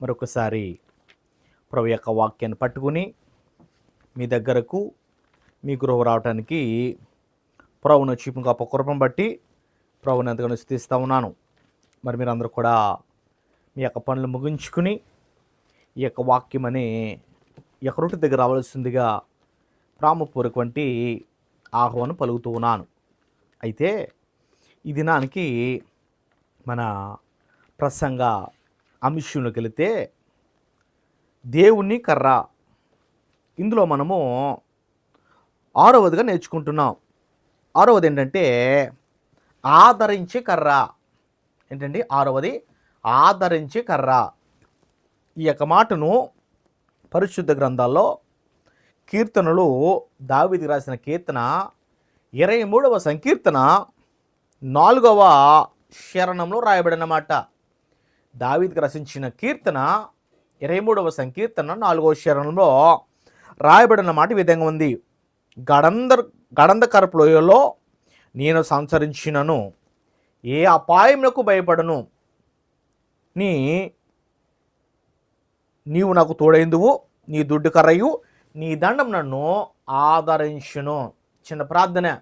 మరొకసారి ప్రభు యొక్క వాక్యాన్ని పట్టుకుని మీ దగ్గరకు మీ గృహ రావటానికి ప్రభును చూపిన గొప్ప కృపను బట్టి ప్రభుని ఎంతగానో స్థితిస్తూ ఉన్నాను. మరి మీరందరూ కూడా మీ యొక్క పనులు ముగించుకుని ఈ యొక్క వాక్యం అనే ఈ యొక్క రొట్టె దగ్గర రావాల్సిందిగా ప్రామపూర్వకవంటి ఆహ్వానం పలుకుతూ ఉన్నాను. అయితే ఈ దినానికి మన ప్రసంగ అంశంలోకి వెళితే దేవుణ్ణి కర్ర. ఇందులో మనము ఆరవదిగా నేర్చుకుంటున్నాం. ఆరవది ఏంటంటే ఆదరించే కర్ర. ఏంటండి? ఆరవది ఆదరించే కర్ర. ఈ యొక్క మాటను పరిశుద్ధ గ్రంథాల్లో కీర్తనలు దావిది రాసిన కీర్తన ఇరవై మూడవ సంకీర్తన నాలుగవ శరణంలో రాయబడినమాట దావీదికి రచించిన కీర్తన ఇరవై మూడవ సంకీర్తన నాలుగవ శరణంలో రాయబడిన మాట విధంగా ఉంది. గడంద గడంధకరపు లోయలో నేను సంచరించినను. ఏ అపాయములకు భయపడను. నీ నీవు నాకు తోడైందువు. నీ దుడ్డు కర్రయు నీ దండం నన్ను ఆదరించును. చిన్న ప్రార్థన.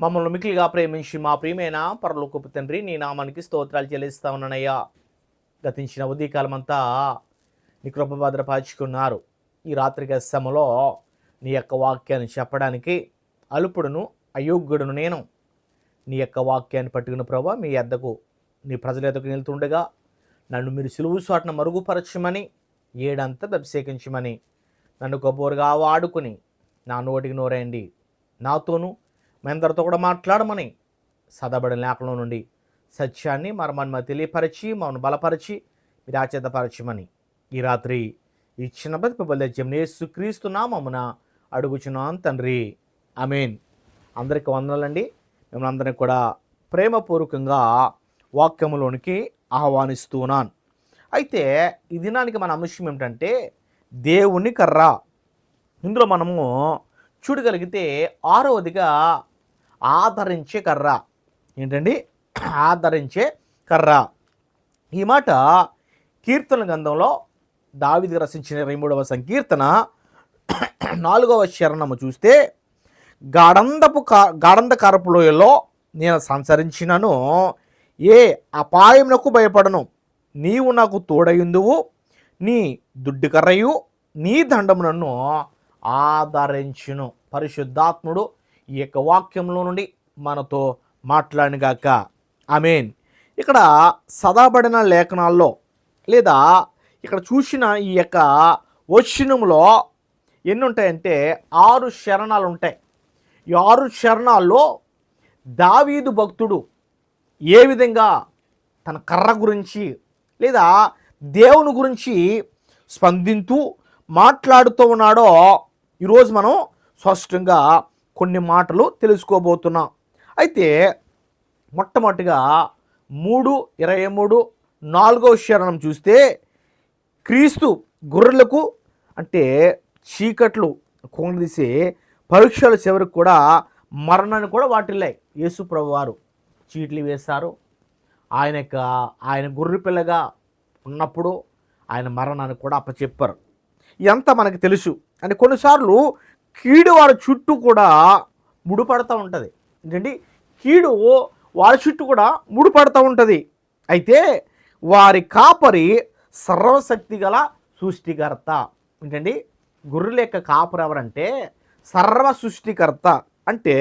మమ్మల్ని మిక్కిలిగా ప్రేమించి మా ప్రియమైన పరలోకపు తండ్రి నీ నామానికి స్తోత్రాలు చెల్లిస్తా ఉన్నానయ్యా. గతించిన ఉదయకాలం అంతా నీ కృప భద్రపరుచుకున్నారు. ఈ రాత్రి సమలో నీ యొక్క వాక్యాన్ని చెప్పడానికి అలుపుడును అయోగ్యుడును నేను. నీ యొక్క వాక్యాన్ని పట్టుకున్న ప్రభా మీ ఎద్దకు నీ ప్రజల ఎద్దకు నిలుతుండగా నన్ను మీరు సులువు చోటన మరుగుపరచమని ఏడంతా అభిషేకించమని నన్ను గొబ్బోరుగా వాడుకుని నా నోటికి నోరేయండి. నాతోనూ మీ అందరితో కూడా మాట్లాడమని సదాబడిన లేఖలో నుండి సత్యాన్ని మరమన్మ తెలియపరిచి మమ్మల్ని బలపరిచి మీరు ఆచేతపరచమని ఈ రాత్రి ఈ చిన్న బతిపబల్యం యేసుక్రీస్తు నామమున అడుగుచున్నాను తండ్రి. అమీన్ అందరికీ వందనాలండి. మిమ్మల్ని అందరినీ కూడా ప్రేమపూర్వకంగా వాక్యములోనికి ఆహ్వానిస్తున్నాను. అయితే ఈ దినానికి మన అంశం ఏమిటంటే దేవుని కర్ర. ఇందులో మనము చూడగలిగితే ఆరవదిగా ఆదరించే కర్ర. ఏంటండి? ఆదరించే కర్ర. ఈ మాట కీర్తన గ్రంథంలో దావిది రచించిన ఇరవై మూడవ సంకీర్తన నాలుగవ శరణము చూస్తే గాఢందపు కా గాఢంద కరపులోయలో నేను సంచరించినను. ఏ అపాయమునకు భయపడను. నీవు నాకు తోడయుందువు. నీ దుడ్డు కర్రయు నీ దండము నన్ను ఆదరించును. పరిశుద్ధాత్ముడు ఈ యొక్క వాక్యంలో నుండి మనతో మాట్లాడినగాక. ఆమెన్. ఇక్కడ సదాబడిన లేఖనాల్లో లేదా ఇక్కడ చూసిన ఈ యొక్క వచ్చినంలో ఎన్ని ఉంటాయంటే ఆరు శరణాలు ఉంటాయి ఈ ఆరు శరణాల్లో దావీదు భక్తుడు ఏ విధంగా తన కర్ర గురించి లేదా దేవుని గురించి స్పందింతూ మాట్లాడుతూ ఉన్నాడో ఈరోజు మనం స్పష్టంగా కొన్ని మాటలు తెలుసుకోబోతున్నాం. అయితే మొట్టమొదటిగా మూడు ఇరవై మూడు నాలుగవ శరణం చూస్తే క్రీస్తు గొర్రెలకు అంటే చీకట్లు కొంగదీసి పరీక్షల చివరికి కూడా మరణాన్ని కూడా వాటిల్లాయి యేసు ప్రభు వారు చీట్లు వేశారు. ఆయన యొక్క ఆయన గొర్రె పిల్లగా ఉన్నప్పుడు ఆయన మరణాన్ని కూడా అప్పచెప్పారు. ఇదంతా మనకు తెలుసు. అంటే కొన్నిసార్లు కీడు వారి చుట్టూ కూడా ముడిపడతా ఉంటుంది. ఏంటండి? కీడు వారి చుట్టూ కూడా ముడిపడతా ఉంటుంది. అయితే వారి కాపరి సర్వశక్తి గల సృష్టికర్త. ఏంటండి? గొర్రెల యొక్క కాపరి ఎవరంటే సర్వ సృష్టికర్త. అంటే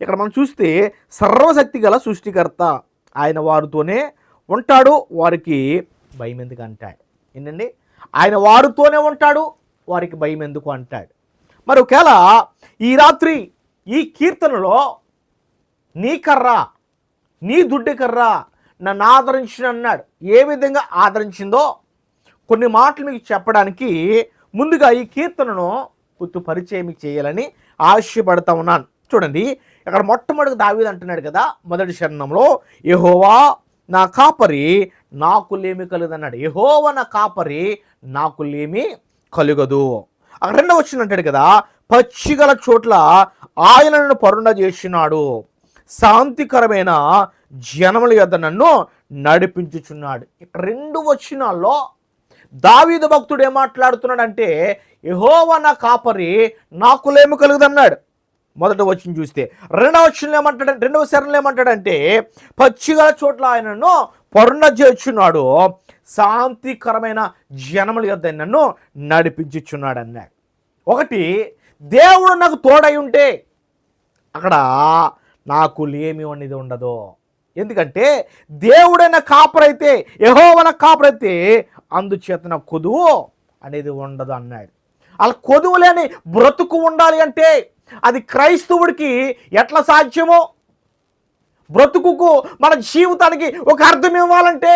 ఇక్కడ మనం చూస్తే సర్వశక్తి గల సృష్టికర్త. ఆయన వారితోనే ఉంటాడు వారికి భయం ఎందుకు అంటాడు. ఏంటండి? ఆయన వారితోనే ఉంటాడు వారికి భయం ఎందుకు అంటాడు. మరి ఒకవేళ ఈ రాత్రి ఈ కీర్తనలో నీ కర్ర నీ దుడ్డి కర్ర నన్ను ఆదరించిన అన్నాడు. ఏ విధంగా ఆదరించిందో కొన్ని మాటలు మీకు చెప్పడానికి ముందుగా ఈ కీర్తనను గుర్తు పరిచయం చేయాలని ఆశపడతా ఉన్నాను. చూడండి ఇక్కడ మొట్టమొదటి దావీది అంటున్నాడు కదా మొదటి శరణంలో ఏహోవా నా కాపరి నాకు లేమి కలుగదన్నాడు. యెహోవా నా కాపరి నాకులేమి కలుగదు. అక్కడ రెండవ వచ్చిన అంటాడు కదా. పచ్చిగల చోట్ల ఆయనను పరుణ చేసినాడు. శాంతికరమైన జనముల యొద్ద నన్ను నడిపించుచున్నాడు. ఇక్కడ రెండు వచ్చినాల్లో దావీదు భక్తుడు ఏం మాట్లాడుతున్నాడంటే యెహోవా నా కాపరి నాకులేమి కలుగుదన్నాడు. మొదట వచ్చిన చూస్తే రెండవ వచ్చిన ఏమంటాడు రెండవ శరణలు ఏమంటాడంటే పచ్చిగల చోట్ల ఆయనను పరుణ చేర్చున్నాడు. శాంతికరమైన జనముల యొద్ద నన్ను నడిపించుచున్నాడు అన్నాడు ఒకటి దేవుడు నాకు తోడై ఉంటే అక్కడ నాకు లేమి అనేది ఉండదు. ఎందుకంటే దేవుడైన కాపరైతే యహోవన కాపరైతే అందుచేతన కొదువు అనేది ఉండదు అన్నాడు. అలా కొదువు లేని బ్రతుకు ఉండాలి అంటే అది క్రైస్తవుడికి ఎట్లా సాధ్యమో? బ్రతుకుకు మన జీవితానికి ఒక అర్థం ఇవ్వాలంటే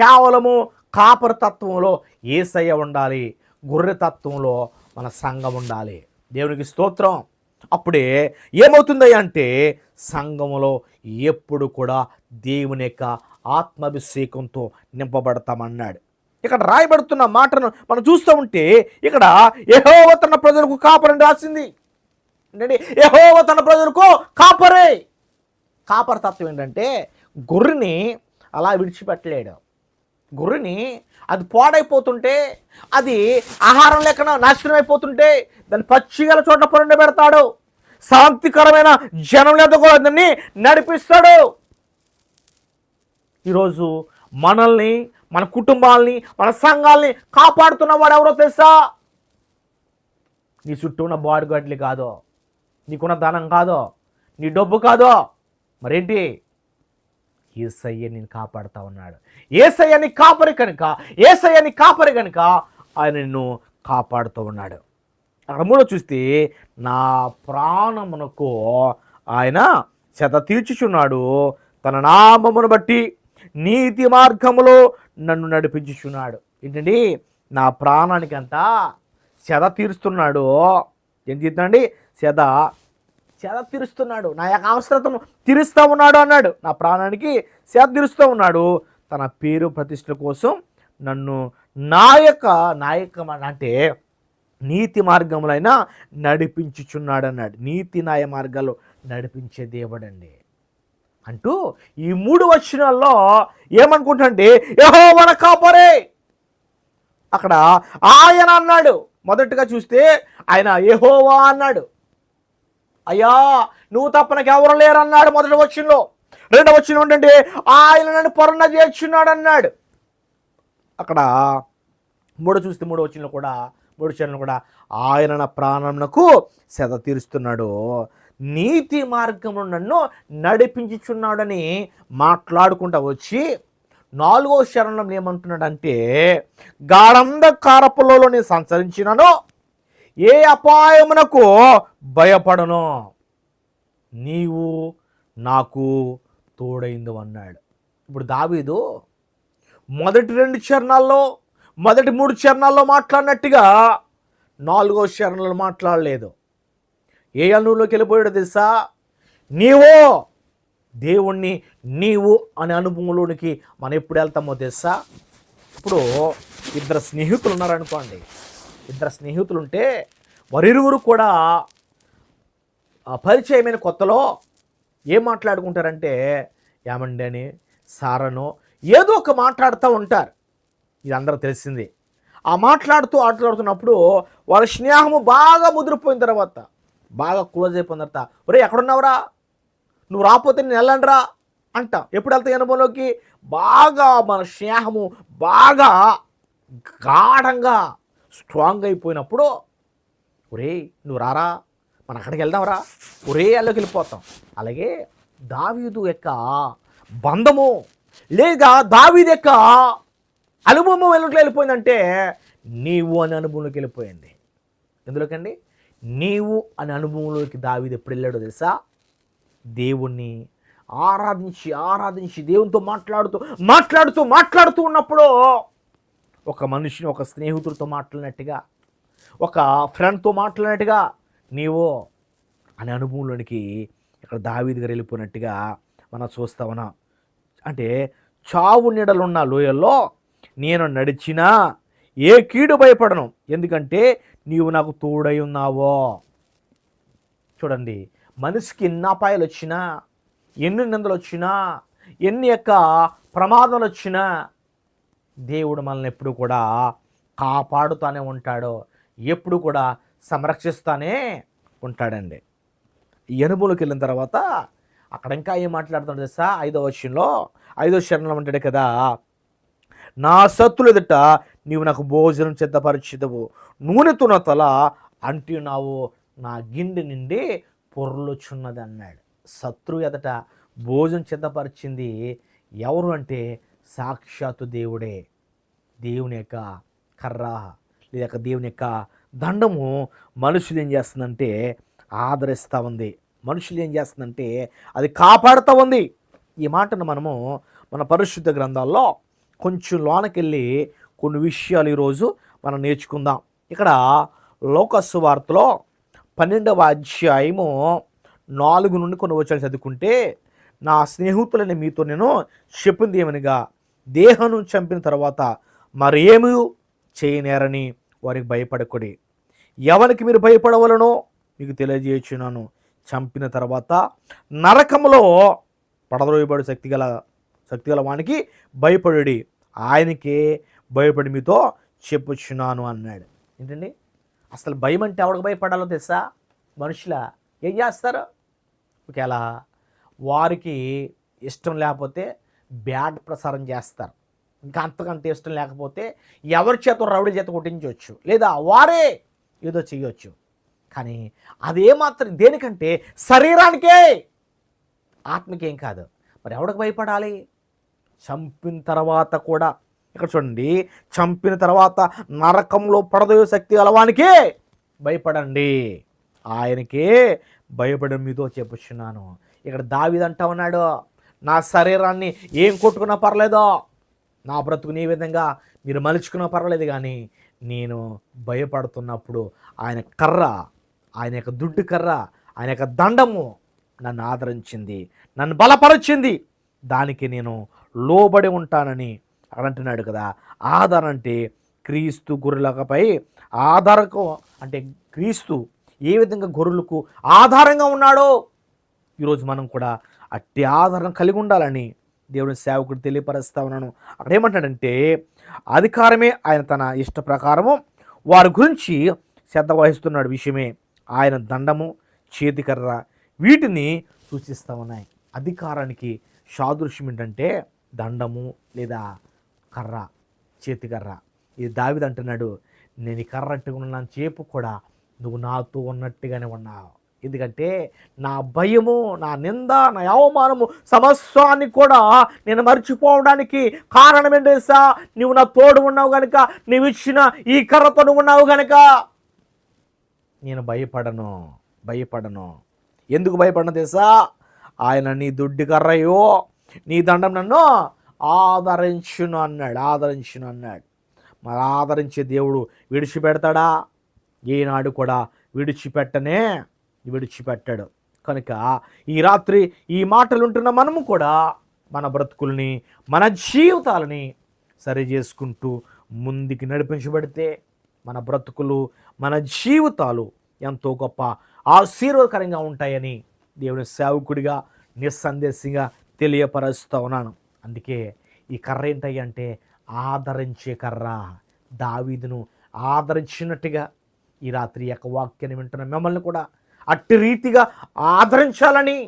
కేవలము కాపర తత్వంలో ఏసయ్య ఉండాలి గొర్రె తత్వంలో మన సంఘం ఉండాలి. దేవునికి స్తోత్రం. అప్పుడే ఏమవుతుంది అంటే సంఘములో ఎప్పుడు కూడా దేవుని యొక్క ఆత్మాభిషేకంతో నింపబడతామన్నాడు. ఇక్కడ రాయబడుతున్న మాటను మనం చూస్తూ ఉంటే ఇక్కడ యెహోవ తన ప్రజలకు కాపరని రాసింది. ఏంటంటే యెహోవ తన ప్రజలకు కాపరే. కాపర తత్వం ఏంటంటే గొర్రెని అలా విడిచిపెట్టలేడు. గొర్రెని అది పాడైపోతుంటే అది ఆహారం లేకుండా నాశనం అయిపోతుంటే దాన్ని పచ్చిగల చోట పరుండ పెడతాడు. శాంతికరమైన జనం లేదా కూడా దాన్ని నడిపిస్తాడు. ఈరోజు మనల్ని మన కుటుంబాల్ని మన సంఘాల్ని కాపాడుతున్న వాడు ఎవరో తెలుసా? నీ చుట్టూ ఉన్న బాడీ గార్డ్లు కాదో నీకున్న ధనం కాదో నీ డబ్బు కాదో మరేంటి? ఏసయ్య నేను కాపాడుతా ఉన్నాడు. ఏసయ్యని కాపరి కనుక ఏసయ్యని కాపరి కనుక ఆయన నిన్ను కాపాడుతూ ఉన్నాడు. అక్కడ మూడో చూస్తే నా ప్రాణమునకు ఆయన శత తీర్చుచున్నాడు. తన నామమును బట్టి నీతి మార్గములో నన్ను నడిపించుచున్నాడు. ఏంటండి? నా ప్రాణానికంతా సెద తీరుస్తున్నాడు. ఏం చేస్తున్నాండి సెద సేద తీరుస్తున్నాడు. నా యొక్క అవసరతను తీరుస్తూ ఉన్నాడు అన్నాడు. నా ప్రాణానికి సేద తీరుస్తూ ఉన్నాడు. తన పేరు ప్రతిష్ట కోసం నన్ను నాయక నాయకం అంటే నీతి మార్గములైనా నడిపించుచున్నాడు అన్నాడు. నీతి న్యాయ మార్గాలు నడిపించే దేవుడండి. అంటూ ఈ మూడు వచనాల్లో ఏమనుకుంటాంటే యహో మన కాపరే అక్కడ ఆయన అన్నాడు. మొదటగా చూస్తే ఆయన యహోవా అన్నాడు. అయ్యా నువ్వు తప్ప నాకు ఎవరు లేరన్నాడు మొదటి వచ్చినలో రెండవ వచ్చిన ఏంటంటే ఆయన నన్ను పొరణ చేర్చున్నాడు అన్నాడు అక్కడ మూడు చూస్తే మూడు వచ్చిన కూడా మూడు చరణం కూడా ఆయన నా ప్రాణమునకు సెద తీరుస్తున్నాడు. నీతి మార్గంలో నన్ను నడిపించుచున్నాడని మాట్లాడుకుంటా వచ్చి నాలుగో శరణం ఏమంటున్నాడంటే గాఢంధకారపులలో నేను సంచరించినాను. ఏ అపాయమునకు భయపడను? నీవు నాకు తోడైందు అన్నాడు. ఇప్పుడు దావీదు మొదటి రెండు చరణాల్లో మొదటి మూడు చరణాల్లో మాట్లాడినట్టుగా నాలుగో చరణంలో మాట్లాడలేదు. ఏ అనువులోకి వెళ్ళిపోయాడు తెలుసా? నీవో దేవుణ్ణి నీవు అనే అనుభవంలోనికి మనం ఎప్పుడు వెళ్తామో తెలుసా? ఇప్పుడు ఇద్దరు స్నేహితులు ఉన్నారనుకోండి ఇద్దరు స్నేహితులు ఉంటే వారిరువురు కూడా పరిచయమైన కొత్తలో ఏం మాట్లాడుకుంటారంటే ఏమండి అని సారనో ఏదో ఒక మాట్లాడుతూ ఉంటారు. ఇది అందరూ తెలిసింది. ఆ మాట్లాడుతూ ఆటలాడుతున్నప్పుడు వాళ్ళ స్నేహము బాగా ముదిరిపోయిన తర్వాత బాగా క్లోజ్ అయిపోయిన తర్వాత ఒరే ఎక్కడున్నావురా? నువ్వు రాకపోతే నేను వెళ్ళండిరా అంట. ఎప్పుడు వెళ్తాయి అనుభవంలోకి బాగా మన స్నేహము బాగా గాఢంగా స్ట్రాంగ్ అయిపోయినప్పుడు ఒరే నువ్వు రారా? మనం అక్కడికి వెళ్దాంరా ఒరే అల్లోకి వెళ్ళిపోతాం. అలాగే దావీదు యొక్క బంధము లేదా దావీదు యొక్క అనుభవం వెళ్ళట్లో వెళ్ళిపోయిందంటే నీవు అనే అనుభవంలోకి వెళ్ళిపోయింది. ఎందులోకండి నీవు అనే అనుభవంలోకి దావీదు ఎప్పుడు వెళ్ళాడో తెలుసా? దేవుణ్ణి ఆరాధించి ఆరాధించి దేవునితో మాట్లాడుతూ మాట్లాడుతూ మాట్లాడుతూ ఉన్నప్పుడు ఒక మనిషిని ఒక స్నేహితుడితో మాట్లాడినట్టుగా ఒక ఫ్రెండ్తో మాట్లాడినట్టుగా నీవు అనే అనుభవంలోనికి ఇక్కడ దావీ గారు వెళ్ళిపోయినట్టుగా మనం చూస్తా ఉన్నాం. అంటే చావు నీడలున్న లోయల్లో నేను నడిచినా ఏ కీడు భయపడను. ఎందుకంటే నీవు నాకు తోడై ఉన్నావో. చూడండి మనిషికి ఎన్ని అపాయాలు వచ్చినా ఎన్ని నిందలు వచ్చినా ఎన్ని యొక్క ప్రమాదాలు వచ్చినా దేవుడు మనల్ని ఎప్పుడు కూడా కాపాడుతూనే ఉంటాడు ఎప్పుడు కూడా సంరక్షిస్తూనే ఉంటాడండి. ఎనుబులకు వెళ్ళిన తర్వాత అక్కడ ఇంకా ఏం మాట్లాడుతున్నాడు తెలుసా? ఐదో వర్షంలో ఐదో శరణం అంటాడు కదా నా సత్తులు ఎదుట నీవు నాకు భోజనం సిద్ధపరిచిదవు. నూనెతో నా తల అంటున్నావు నా గిండి నిండి పొర్లొచ్చున్నది అన్నాడు శత్రువు ఎదట భోజనం సిద్ధపరిచింది ఎవరు అంటే సాక్షాత్తు దేవుడే. దేవుని యొక్క కర్ర లేక దేవుని యొక్క దండము మనుషులు ఏం చేస్తుందంటే ఆదరిస్తూ ఉంది. మనుషులు ఏం చేస్తుందంటే అది కాపాడుతూ ఉంది. ఈ మాటను మనము మన పరిశుద్ధ గ్రంథాల్లో కొంచెం లోనకెళ్ళి కొన్ని విషయాలు ఈరోజు మనం నేర్చుకుందాం. ఇక్కడ లోకస్సు వార్తలో పన్నెండవ అధ్యాయము నాలుగు నుండి కొన్ని వచ్చాలు చదువుకుంటే నా స్నేహితులని మీతో నేను చెప్పింది ఏమనిగా దేహను చంపిన తర్వాత మరేమీ చేయనేరని వారికి భయపడకుడి. ఎవరికి మీరు భయపడవలనో మీకు తెలియజేయుచున్నాను. చంపిన తర్వాత నరకంలో పడద్రోయబడి శక్తి గల శక్తి గల వానికి భయపడుడి. ఆయనకే భయపడి మీతో చెప్పుచున్నాను అన్నాడు. ఏంటండి? అసలు భయం అంటే ఎవరికి భయపడాలో తెలుసా? మనుషుల ఏం చేస్తారు? ఒకవేళ వారికి ఇష్టం లేకపోతే బ్యాడ్ ప్రసారం చేస్తారు. ఇంకా అంతకంటే ఇష్టం లేకపోతే ఎవరి చేత రౌడీ చేత కొట్టించవచ్చు. లేదా వారే ఏదో చేయొచ్చు. కానీ అదేమాత్రం దేనికంటే శరీరానికే ఆత్మకేం కాదు. మరి ఎవడికి భయపడాలి? చంపిన తర్వాత కూడా. ఇక్కడ చూడండి చంపిన తర్వాత నరకంలో పడదోయే శక్తి గలవానికే భయపడండి. ఆయనకే భయపడడం మీతో చెప్పుచున్నాను. ఇక్కడ దావిదంటా ఉన్నాడు నా శరీరాన్ని ఏం కొట్టుకున్నా పర్లేదో? నా బ్రతుకుని నీ విధంగా మీరు మలుచుకున్నా పర్వాలేదు కానీ నేను భయపడుతున్నప్పుడు ఆయన కర్ర ఆయన యొక్క దుడ్డు కర్ర ఆయన యొక్క దండము నన్ను ఆదరించింది నన్ను బలపరిచింది. దానికి నేను లోబడి ఉంటానని అంటున్నాడు కదా. ఆధార్ అంటే క్రీస్తు గొర్రెలపై ఆధారకు అంటే క్రీస్తు ఏ విధంగా గొర్రెలకు ఆధారంగా ఉన్నాడో ఈరోజు మనం కూడా అట్టి ఆధారం కలిగి ఉండాలని దేవుని సేవకుడు తెలియపరుస్తా ఉన్నాను. అక్కడ ఏమంటాడంటే అధికారమే ఆయన తన ఇష్ట ప్రకారము వారి గురించి శ్రద్ధ వహిస్తున్నాడు విషయమే. ఆయన దండము చేతికర్ర వీటిని సూచిస్తూ ఉన్నాయి. అధికారానికి సాదృశ్యం ఏంటంటే దండము లేదా కర్ర చేతికర్ర ఇది దావిది అంటున్నాడు నేను ఈ కర్ర అట్టుకున్నాను చేపు కూడా నువ్వు నాతో ఉన్నట్టుగానే ఉన్నావు. ఎందుకంటే నా భయము నా నింద నా అవమానము సమస్యాన్ని కూడా నేను మర్చిపోవడానికి కారణం ఏంటేసా నువ్వు నా తోడు ఉన్నావు కనుక నువ్వు ఇచ్చిన ఈ కర్రతో నువ్వు ఉన్నావు కనుక నేను భయపడను భయపడను. ఎందుకు భయపడను తెలుసా? ఆయన నీ దుడ్డి కర్రయో నీ దండం నన్ను ఆదరించును అన్నాడు ఆదరించును అన్నాడు. మరి ఆదరించే దేవుడు విడిచిపెడతాడా? ఈనాడు కూడా విడిచిపెట్టనే విడిచిపెట్టాడు. కనుక ఈ రాత్రి ఈ మాటలు ఉంటున్న మనము కూడా మన బ్రతుకుల్ని మన జీవితాలని సరి చేసుకుంటూ ముందుకు నడిపించబడితే మన బ్రతుకులు మన జీవితాలు ఎంతో గొప్ప ఆశీర్వదకరంగా ఉంటాయని దేవుని సేవకుడిగా నిస్సందేశంగా తెలియపరుస్తూ ఉన్నాను. అందుకే ఈ కర్ర ఏంటంటే ఆదరించే కర్ర. దావీదును ఆదరించినట్టుగా ఈ రాత్రి యొక్క వాక్యాన్ని వింటున్న మిమ్మల్ని కూడా అట్టి రీతిగా ఆదరించాలని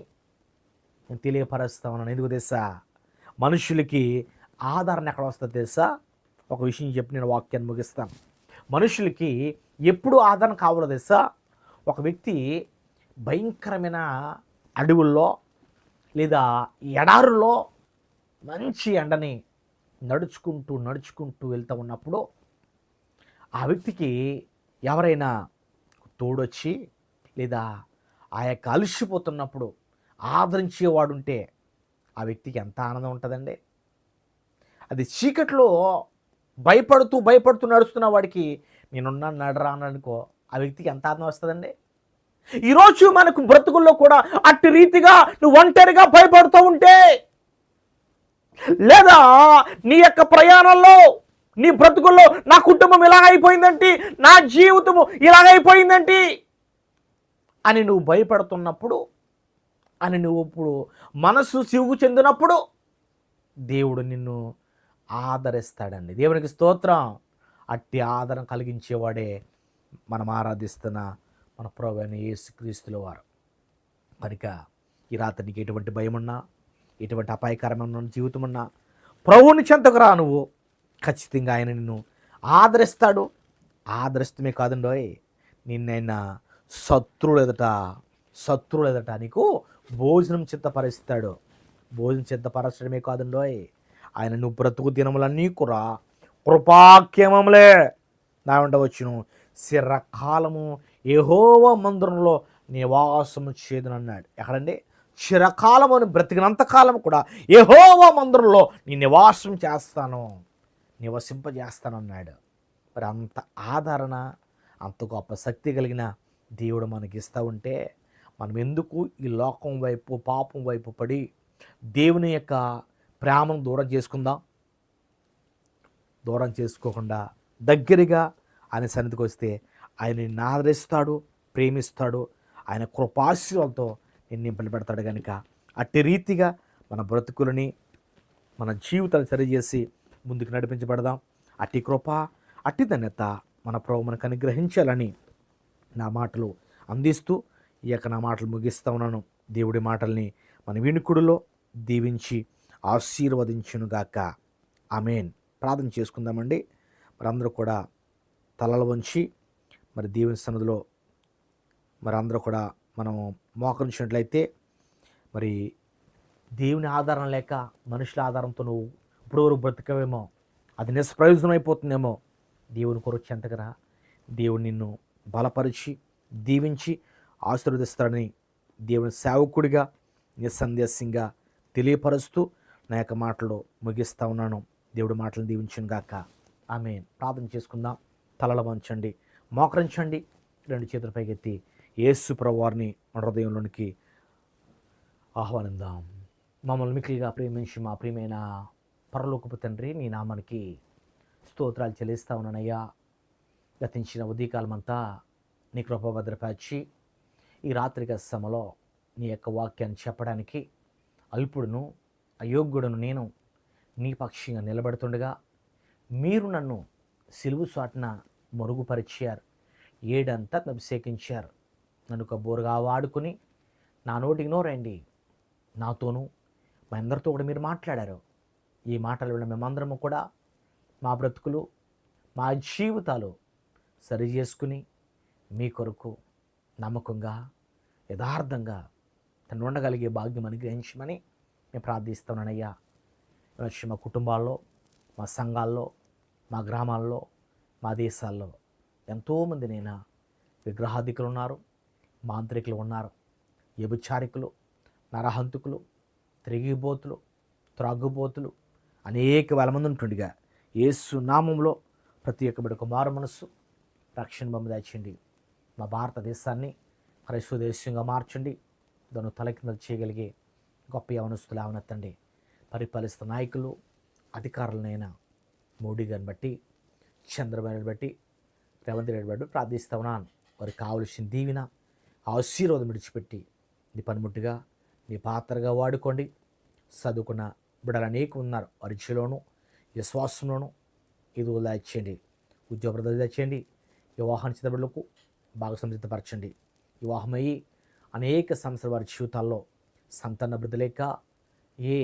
నేను తెలియపరుస్తా ఉన్నాను. ఎందుకు తెలుసా? మనుషులకి ఆదరణ ఎక్కడ వస్తుంది తెలుసా? ఒక విషయం చెప్పి నేను వాక్యాన్ని ముగిస్తాను. మనుషులకి ఎప్పుడు ఆదరణ కావాలో తెలుసా? ఒక వ్యక్తి భయంకరమైన అడవుల్లో లేదా ఎడారుల్లో మంచి ఎండని నడుచుకుంటూ నడుచుకుంటూ వెళ్తూ ఉన్నప్పుడు ఆ వ్యక్తికి ఎవరైనా తోడొచ్చి లేదా ఆ యొక్క అలసిపోతున్నప్పుడు ఆదరించేవాడుంటే ఆ వ్యక్తికి ఎంత ఆనందం ఉంటుందండి? అది చీకట్లో భయపడుతూ భయపడుతూ నడుస్తున్న వాడికి నేనున్నా నడరా అని అనుకో ఆ వ్యక్తికి ఎంత ఆనందం వస్తుందండి? ఈరోజు మనకు బ్రతుకుల్లో కూడా అట్టి రీతిగా నువ్వు ఒంటరిగా భయపడుతూ ఉంటే లేదా నీ యొక్క ప్రయాణంలో నీ బ్రతుకుల్లో నా కుటుంబం ఇలా అయిపోయిందంటే నా జీవితము ఇలాగైపోయిందంటే అని నువ్వు భయపడుతున్నప్పుడు అని నువ్వు ఇప్పుడు మనస్సు సివుగు చెందినప్పుడు దేవుడు నిన్ను ఆదరిస్తాడండి. దేవునికి స్తోత్రం. అట్టి ఆదరణ కలిగించేవాడే మనం ఆరాధిస్తున్న మన ప్రభు అయిన యేసుక్రీస్తుల వారు. కనుక ఈ రాత్రి నీకు ఎటువంటి భయం ఉన్నా ఎటువంటి అపాయకరమైన జీవితం ఉన్నా ప్రభువుని చెంతకు రా నువ్వు. ఖచ్చితంగా ఆయన నిన్ను ఆదరిస్తాడు. ఆదరిస్తమే కాదండోయ్. నిన్నైనా శత్రువులు ఎదుట శత్రువులు ఎదుట నీకు భోజనం చిత్తపరుస్తాడు భోజనం చిత్తపరచడమే కాదండోయ్. ఆయన నువ్వు బ్రతుకు దినములన్నీ కురా కృపాఖ్యమములే నా ఉండవచ్చును చిరకాలము ఏహోవ మందిరంలో నివాసము చేదునన్నాడు. ఎక్కడండి? చిరకాలము అని బ్రతికినంత కాలం కూడా ఏహోవ మందిరంలో నీ నివాసం చేస్తాను. నివసింపజేస్తానన్నాడు. మరి అంత ఆదరణ అంత గొప్ప శక్తి కలిగిన దేవుడు మనకి ఇస్తూ ఉంటే మనం ఎందుకు ఈ లోకం వైపు పాపం వైపు పడి దేవుని యొక్క ప్రేమను దూరం చేసుకుందాం? దూరం చేసుకోకుండా దగ్గరగా ఆయన సన్నిధికి వస్తే ఆయన నాదరిస్తాడు ప్రేమిస్తాడు. ఆయన కృపాశీలతో నిన్ను పెడతాడు కనుక అట్టి రీతిగా మన బ్రతుకులని మన జీవితాన్ని సరిచేసి ముందుకు నడిపించబడదాం. అట్టి కృప అట్టి ధన్యత మన ప్రభు మనకు అనుగ్రహించాలని నా మాటలు అందిస్తూ ఈ యొక్క నా మాటలు ముగిస్తా ఉన్నాను. దేవుడి మాటల్ని మన వినుకుడులో దీవించి ఆశీర్వదించునుగాక ఆమెన్. ప్రార్థన చేసుకుందామండి. మరి కూడా తలలు వంచి మరి దేవుని సన్నిధిలో మరి అందరూ కూడా మనం మోకరించినట్లయితే మరి దేవుని ఆధారం లేక మనుషుల ఆధారంతో నువ్వు ఇప్పుడు బ్రతకవేమో. అది నిష్ప్రయోజనం అయిపోతుందేమో దేవుని కొరకు చెంతకరా దేవుడు నిన్ను బలపరిచి దీవించి ఆశీర్వదిస్తాడని దేవుని సేవకుడిగా నిస్సందేశంగా తెలియపరుస్తూ నా యొక్క మాటలు ముగిస్తూ ఉన్నాను. దేవుడి మాటలు దీవించను గాక. ఆమె ప్రార్థన చేసుకుందాం. తలల వంచండి మోకరించండి. రెండు చేతుల పైకెత్తి యేసు ప్రభువారిని మన హృదయంలోనికి ఆహ్వానిద్దాం. మమ్మల్ని మిక్కిలిగా ప్రేమించి మా ప్రియమైన పరలోకపు తండ్రి నీ నామానికి స్తోత్రాలు చెల్లిస్తా ఉన్నానయ్యా. గతించిన ఉదయకాలమంతా నీ కృపభద్రపరిచి ఈ రాత్రిక సమలో నీ యొక్క వాక్యాన్ని చెప్పడానికి అల్పుడును అయోగ్యుడును నేను నీ పక్షంగా నిలబడుతుండగా మీరు నన్ను సిలువు చాటున మరుగుపరిచారు ఏడంతా అభిషేకించారు. నన్ను ఒక బోరుగా వాడుకుని నా నోటికి నోరండి నాతోనూ మా అందరితో కూడా మీరు మాట్లాడారు. ఈ మాటలు విన్న మేమందరము కూడా మా బ్రతుకులు మా జీవితాలు సరి చేసుకుని మీ కొరకు నమ్మకంగా యథార్థంగా తను ఉండగలిగే భాగ్యం అనుగ్రహించమని నేను ప్రార్థిస్తున్నానయ్యా. వచ్చి మా కుటుంబాల్లో మా సంఘాల్లో మా గ్రామాల్లో మా దేశాల్లో ఎంతోమంది నేను విగ్రహాధికులు ఉన్నారు మాంత్రికులు ఉన్నారు వ్యభిచారికులు నరహంతుకులు తిరిగిబోతులు త్రాగుబోతులు అనేక వేల మంది ఉంటుండగా ఏసు నామంలో ప్రతి ఒక్క బిడ్డ కుమారు మనస్సు రక్షణ బొమ్మ దాచండి మా భారతదేశాన్ని క్రైస్తవ దేశంగా మార్చండి. దాన్ని తలకిందలు చేయగలిగే గొప్ప యవనస్తులు అవనెత్తండి పరిపాలిస్తున్న నాయకులు అధికారులనైనా మోడీ గారిని బట్టి చంద్రబాబు బట్టి రేవంత్ రెడ్డి బట్టి ప్రార్థిస్తా ఉన్నాను. వారికి కావలసిన దీవిన ఆశీర్వాదం విడిచిపెట్టి నీ పనిముట్టుగా నీ పాత్రగా వాడుకోండి. చదువుకున్న బిడ్డలు అనేక ఉన్నారు. పరీక్షలోను విశ్వాసంలోను ఇది దాచేయండి ఉద్యోగ ప్రదర్శన వివాహాన్ని చిత్తబిడ్డలకు బాగా సంసిద్ధపరచండి వివాహమయ్యి అనేక సంవత్సరాల వారి జీవితాల్లో సంతాన అభివృద్ధి లేక ఏ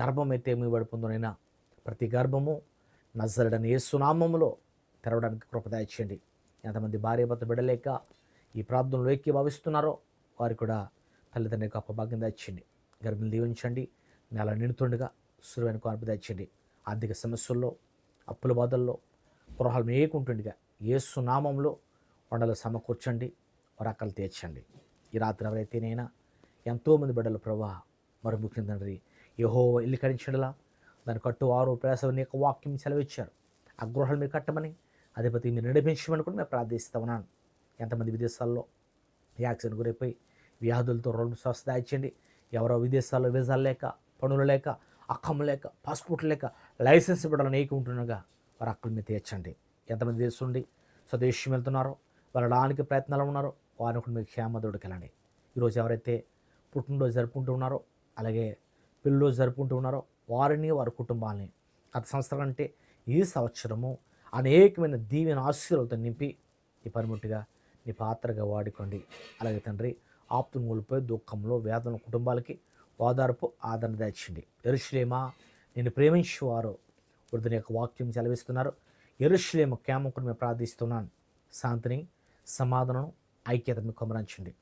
గర్భం అయితే మీబడిపోందోనైనా ప్రతి గర్భము నజరడని ఏ సునామములో తెరవడానికి కృపదాయించండి ఎంతమంది భార్య భర్త బిడలేక ఈ ప్రార్థనలో ఎక్కి భావిస్తున్నారో వారు కూడా తల్లిదండ్రుల గొప్ప భాగ్యం దాచండి గర్భిణి దీవించండి. నెల నిండుతుండగా సురువైన కార్పు దాచండి ఆర్థిక సమస్యల్లో అప్పుల బాధల్లో గృహాలు మేకుంటుండగా ఏ సునామంలో వండలు సమకూర్చండి వరాకలు తీర్చండి. ఈ రాత్రి ఎవరైతేనైనా ఎంతోమంది బిడ్డలు ప్రభా మరి ముఖ్యం తండ్రి యహో ఇల్లు కరించడలా దాని కట్టు ఆరు ప్రయాసం యొక్క వాక్యం సెలవిచ్చారు. ఆ గృహాలు మీరు కట్టమని అధిపతి మీరు నడిపించమని కూడా మేము ప్రార్థిస్తూ ఉన్నాను. ఎంతమంది విదేశాల్లో యాక్సిడెంట్ గురైపోయి వ్యాధులతో రెండు స్వస్థ ఇచ్చండి ఎవరో విదేశాల్లో వీసాలు లేక పనులు లేక అక్కము లేక పాస్పోర్ట్ లేక లైసెన్స్ ఇవ్వడం అనేక ఉంటుండగా వారు అక్కలు మీద తీర్చండి. ఎంతమంది దేశండి స్వదేశం వెళ్తున్నారో వెళ్ళడానికి ప్రయత్నాలు ఉన్నారో. వారిని కూడా మీరు క్షేమదోడికి వెళ్ళండి. ఈరోజు ఎవరైతే పుట్టినరోజు జరుపుకుంటూ ఉన్నారో అలాగే పెళ్ళిరోజు జరుపుకుంటూ ఉన్నారో వారిని వారి కుటుంబాలని గత సంవత్సరం అంటే ఈ సంవత్సరము అనేకమైన దీవెన ఆశీర్వాదాలతో నింపి నీ పనిముట్టుగా నీ పాత్రగా వాడుకోండి. అలాగే తండ్రి ఆప్తును కోల్పోయి దుఃఖంలో వేదన కుటుంబాలకి ఓదార్పు ఆదరణ దాచింది ఎరుషులేమా నేను ప్రేమించేవారు వృద్ధుని యొక్క వాక్యం సెలవిస్తున్నారు. ఎరుషులేము క్యామకుని మేము ప్రార్థిస్తున్నాను శాంతిని సమాధానం ఐక్యత మీకు కొమరించండి.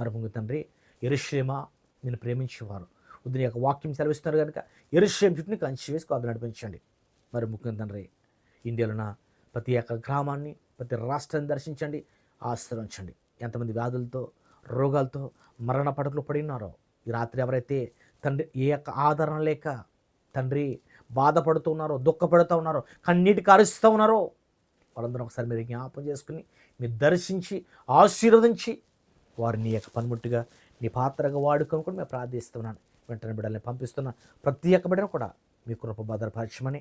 మరి ముందు తండ్రి ఎరుషులేమ నేను ప్రేమించేవారు. ఉదయం యొక్క వాక్యం సెలవిస్తున్నారు కనుక ఎరుషులేం చుట్టూ కంచి వేసి కాదు నడిపించండి. మరి ముఖ్యం తండ్రి ఇండియాలో ప్రతి ఒక్క గ్రామాన్ని ప్రతి రాష్ట్రాన్ని దర్శించండి ఆశ్రమించండి ఎంతమంది వ్యాధులతో రోగాలతో మరణ పడకలు పడి ఉన్నారో. ఈ రాత్రి ఎవరైతే తండ్రి ఏ యొక్క ఆదరణ లేక తండ్రి బాధపడుతూ ఉన్నారో దుఃఖపడుతూ ఉన్నారో కన్నీటి కారుస్తూ ఉన్నారో వాళ్ళందరూ ఒకసారి మీరు జ్ఞాపం చేసుకుని మీరు దర్శించి ఆశీర్వదించి వారిని నీ యొక్క పనిముట్టుగా నీ పాత్రగా వాడుకొని కూడా మేము ప్రార్థిస్తున్నాను. వెంటనే బిడ్డల్ని పంపిస్తున్న ప్రతి ఒక్క బిడ్డను కూడా మీ కృప భద్రపరచమని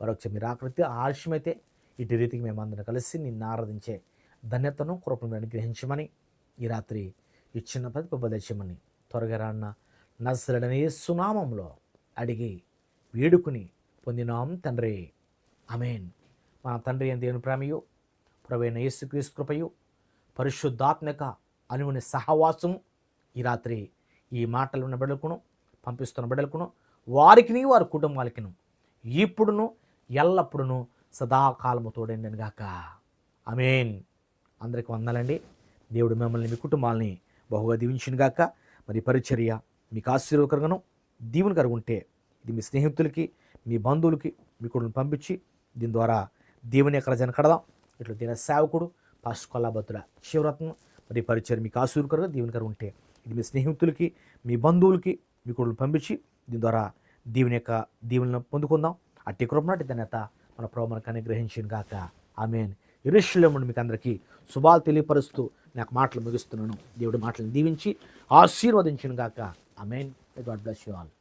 మరొకసారి మీరు ఆకృతి ఆలస్యమైతే ఇటు రీతికి మేమందరం కలిసి నిన్ను ఆరాధించే ధన్యతను కృపను అనుగ్రహించమని ఈ రాత్రి ఇచ్చిన ప్రతిపదచ్చమని త్వరగా రాన్న నజరడని సునామంలో అడిగి వేడుకుని పొందినాం తండ్రి. అమేన్ మన తండ్రి అని దేవుని ప్రేమయు? ప్రవైన యేసుక్రీస్తు కృపయు? పరిశుద్ధాత్మక అనువుని సహవాసము ఈ రాత్రి ఈ మాటలు ఉన్న బిడ్డలకును పంపిస్తున్న బిడ్డలకును వారికిని వారి కుటుంబాలకిను. ఇప్పుడును ఎల్లప్పుడును సదాకాలము తోడండి గాక. అమేన్ అందరికి వందాలండి. దేవుడు మిమ్మల్ని మీ కుటుంబాలని బహుగా దీవించిన గాక. మరి పరిచర్య మీకు ఆశీర్వకరంగాను దీవునికరంగా ఉంటే ఇది మీ స్నేహితులకి మీ బంధువులకి మీ కూడా పంపించి దీని ద్వారా దేవుని ఎక్కడ జనకడదాం ఇట్లా దీని సేవకుడు పాస్టర్ కొల్లాబత్తుల శివరత్నం. మరి పరిచయం మీకు దేవుని గారు ఉంటే ఇది మీ స్నేహితులకి మీ బంధువులకి మీ కూడా పంపించి దీని ద్వారా దేవుని యొక్క దీవులను పొందుకుందాం. అట్టి కృపనాటి ధన్యత మన ప్రభు మనకు అనుగ్రహించిన గాక. ఆమెన్. ఇరుషులో మీకు అందరికీ శుభాలు తెలియపరుస్తూ నాకు మాటలు ముగిస్తున్నాను. దేవుడి మాటలను దీవించి ఆశీర్వదించిన గాక. Amen. God bless you all